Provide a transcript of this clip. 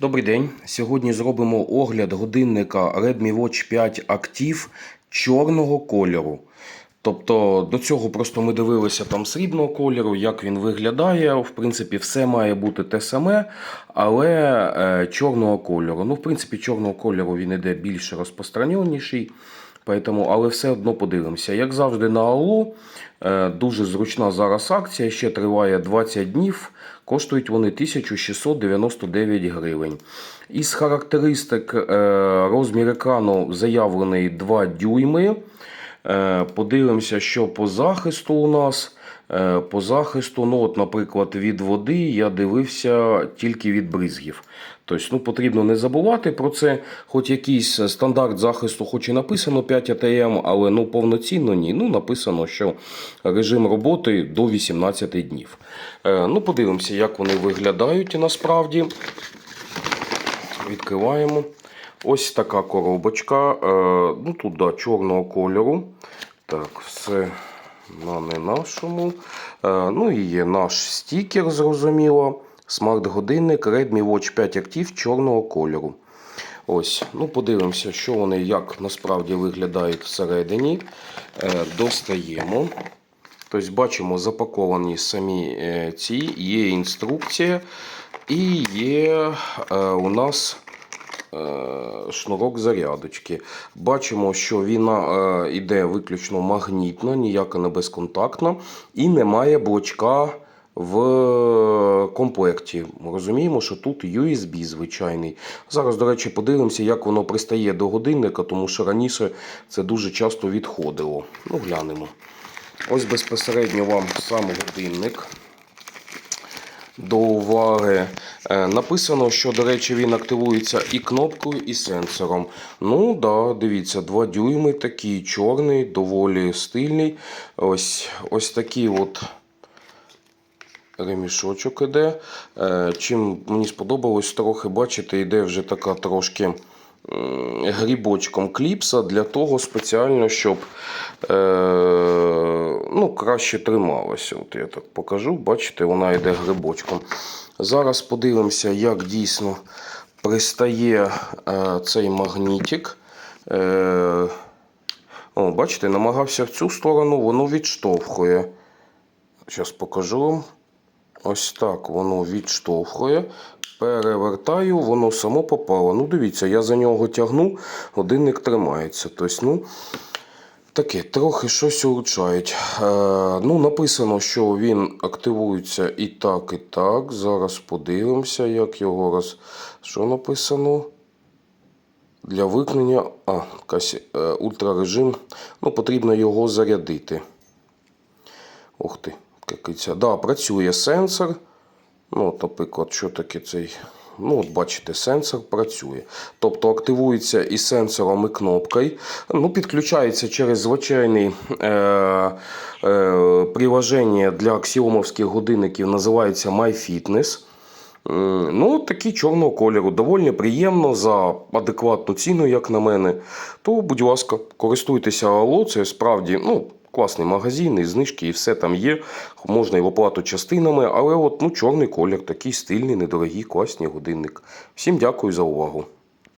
Добрий день. Сьогодні зробимо огляд годинника Redmi Watch 5 Active чорного кольору. Тобто до цього просто ми дивилися там срібного кольору, як він виглядає. В принципі, все має бути те саме, але е, чорного кольору. Ну, в принципі, чорного кольору він іде більш розпространеніший. Поэтому, але все одно подивимося. Як завжди на Аллу, е, дуже зручна зараз акція, ще триває 20 днів. Коштують вони 1699 гривень. Із характеристик е, розмір екрану заявлений 2 дюйми. Е, Подивимося, що по захисту у нас. Е, По захисту, ну от, наприклад, від води я дивився тільки від бризгів. Тобто, ну, потрібно не забувати про це. Хоч якийсь стандарт захисту, хоч і написано 5 АТМ, але ну, повноцінно ні. Ну, написано, що режим роботи до 18 днів. Е, Ну, подивимося, як вони виглядають насправді. Відкриваємо. Ось така коробочка. Е, Ну, тут да, чорного кольору. Так, все на не нашому. Е, Ну і є наш стікер, зрозуміло. Смарт-годинник Redmi Watch 5 Active чорного кольору. Ось, ну подивимося, що вони як насправді виглядають всередині. Е, Достаємо. Тобто, бачимо, запаковані самі е, ці, є інструкція і є у нас шнурок зарядочки. Бачимо, що він е, йде виключно магнітно, ніяка не безконтактна, і немає блочка в комплекті. Ми розуміємо, що тут USB звичайний. Зараз, до речі, подивимося, як воно пристає до годинника, тому що раніше це дуже часто відходило. Ну, глянемо. Ось безпосередньо вам сам годинник. До уваги. Е, Написано, що, до речі, він активується і кнопкою, і сенсором. Ну, да, дивіться, 2 дюйми, такий чорний, доволі стильний. Ось, ось такий от ремішочок іде. Е, Чим мені сподобалось трохи, бачите, йде вже така трошки грібочком кліпса для того спеціально, щоб е, краще трималося. От я так покажу, бачите, вона йде грибочком. Зараз подивимося, як дійсно пристає е, цей магнітик. Е, о, бачите, намагався в цю сторону, воно відштовхує. Зараз покажу вам. Ось так воно відштовхує. Перевертаю, воно само попало. Ну, дивіться, я за нього тягну, годинник тримається. Тобто, ну, таке, трохи щось улучшають. Е, ну, написано, що він активується і так, і так. Зараз подивимося, як його роз. Що написано? Для виконання а, якась, е, ультрарежим. Ну, потрібно його зарядити. Ух ти, який це. Да, працює сенсор. Ну, наприклад, що таке цей. Ну, от бачите, сенсор працює. Тобто активується і сенсором, і кнопкою. Ну, підключається через звичайний е, е, приложення для аксіомовських годинників, називається MyFitness. Ну, такий чорного кольору. Доволі приємно за адекватну ціну, як на мене. То, будь ласка, користуйтеся Алло, це справді ну, класний магазин, і знижки, і все там є. Можна і в оплату частинами, але от, ну, чорний колір, такий стильний, недорогий, класний годинник. Всім дякую за увагу.